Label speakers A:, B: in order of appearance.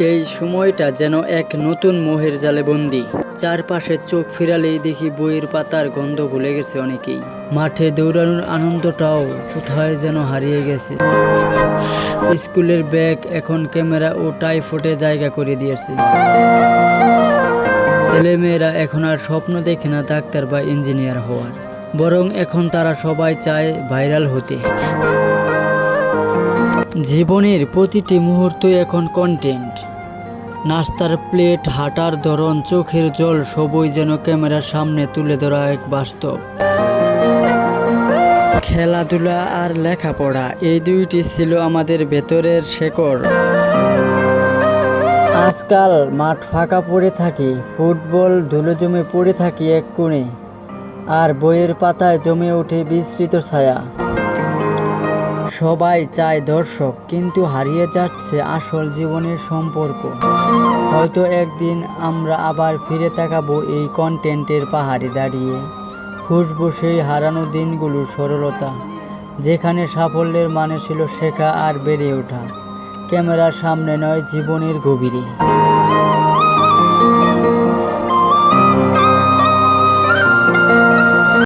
A: এই সময়টা যেন এক নতুন মোহের জালে বন্দি। চারপাশে চোখ ফিরালেই দেখি বইয়ের পাতার গন্ধ ভুলে গেছে অনেকেই। মাঠে দৌড়ানোর আনন্দটাও কোথায় যেন হারিয়ে গেছে। স্কুলের ব্যাগ, এখন ক্যামেরা ও টাইফোটে জায়গা করে দিয়েছে। ছেলেমেয়েরা এখন আর স্বপ্ন দেখে না ডাক্তার বা ইঞ্জিনিয়ার হওয়ার। বরং এখন তারা সবাই চায় ভাইরাল হতে। জীবনের প্রতিটি মুহূর্ত এখন কন্টেন্ট নাস্তার প্লেট হাঁটার ধরন, চোখের জল সবই যেন ক্যামেরার সামনে তুলে ধরা এক বাস্তব। খেলাধুলা আর লেখাপড়া, এই দুইটি ছিল আমাদের ভেতরের শেকড়। আজকাল মাঠ ফাঁকা পড়ে থাকে, ফুটবল ধুলো জমে পড়ে থাকে এক কোণে, আর বইয়ের পাতায় জমে ওঠে বিস্তৃত ছায়া। সবাই চায় দর্শক, কিন্তু হারিয়ে যাচ্ছে আসল জীবনের সম্পর্ক। হয়তো একদিন আমরা আবার ফিরে তাকাবো এই কন্টেন্টের পাহাড়ে দাঁড়িয়ে। খুশবু সেই হারানো দিনগুলোর সরলতা, যেখানে সাফল্যের মানে ছিল শেখা আর বেড়ে ওঠা। ক্যামেরার সামনে নয় জীবনের গভীরে।